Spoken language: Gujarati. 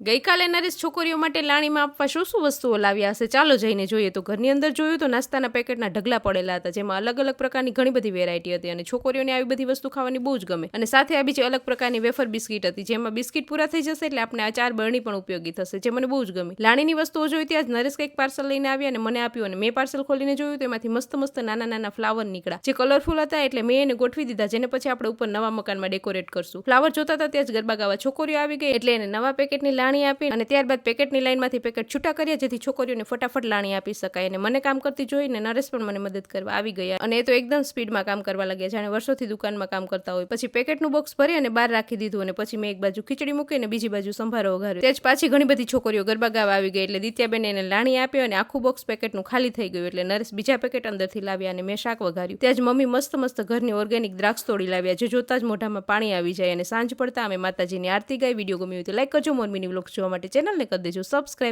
ગઈકાલે નરેશ છોકરીઓ માટે લાણીમાં આપવા શું શું વસ્તુઓ લાવ્યા હશે? ચાલો જઈને જોઈએ. તો ઘરની અંદર જોયું તો નાસ્તાના પેકેટના ઢગલા પડેલા હતા, જેમાં અલગ અલગ પ્રકારની ઘણી બધી વેરાયટી હતી અને છોકરીઓને આવી બધી વસ્તુ ખાવાની બહુ જ ગમે. અને સાથે આ બીજી અલગ પ્રકારની વેફર બિસ્કિટ હતી, જેમાં બિસ્કિટ પૂરા થઈ જશે એટલે આપણે આ ચાર બરણી પણ ઉપયોગી થશે, જે મને બહુ જ ગમી. લાણીની વસ્તુઓ જોઈ ત્યાં જ નરેશ કંઈક પાર્સલ લઈને આવ્યા અને મને આપ્યું અને મેં પાર્સલ ખોલીને જોયું તો એમાંથી મસ્ત મસ્ત નાના નાના ફ્લાવર નીકળ્યા, જે કલરફુલ હતા એટલે મેં એને ગોઠવી દીધા, જેને પછી આપણે ઉપર નવા મકાનમાં ડેકોરેટ કરશું. ફ્લાવર જોતા હતા ત્યાં જ ગરબા ગાવા છોકરીઓ આવી ગઈ એટલે એને નવા પેકેટની લાણી આપી અને ત્યારબાદ પેકેટની લાઇનમાંથી પેકેટ છૂટા કર્યા, જેથી છોકરીઓને ફટાફટ લાણી આપી શકાય અને મને કામ કરતી જોઈને નરેશ પણ મને મદદ કરવા આવી ગયા. અને એ તો એકદમ સ્પીડમાં કામ કરવા લાગ્યા, જાણે વર્ષોથી દુકાનમાં કામ કરતા હોય. પછી પેકેટનું બોક્સ ભરી અને બહાર રાખી દીધું અને પછી મેં એક બાજુ ખીચડી મૂકી અને બીજી બાજુ સંભારો વઘાર્યો. તે જ પાછી ઘણી બધી છોકરીઓ ગરબા ગાવા આવી ગઈ એટલે દિત્યાબેને એને લાણી આપ્યો અને આખું બોક્સ પેકેટનું ખાલી થઈ ગયું એટલે નરેશ બીજા પેકેટ અંદરથી લાવ્યા અને મેં શાક વઘાર્યું. ત્યાં જ મમ્મી મસ્ત મસ્ત ઘરની ઓર્ગેનિક દ્રાક્ષ તોડી લાવ્યા, જે જોતા જ મોઢામાં પાણી આવી જાય અને સાંજ પડતા અમે માતાજીની આરતી ગાઈ, વીડિયો ગમ્યું તો લાઈક કરજો મોરમીની વ્લોગ જોવા માટે ચેનલને કરી દેજો. સબસ્ક્રાઈબ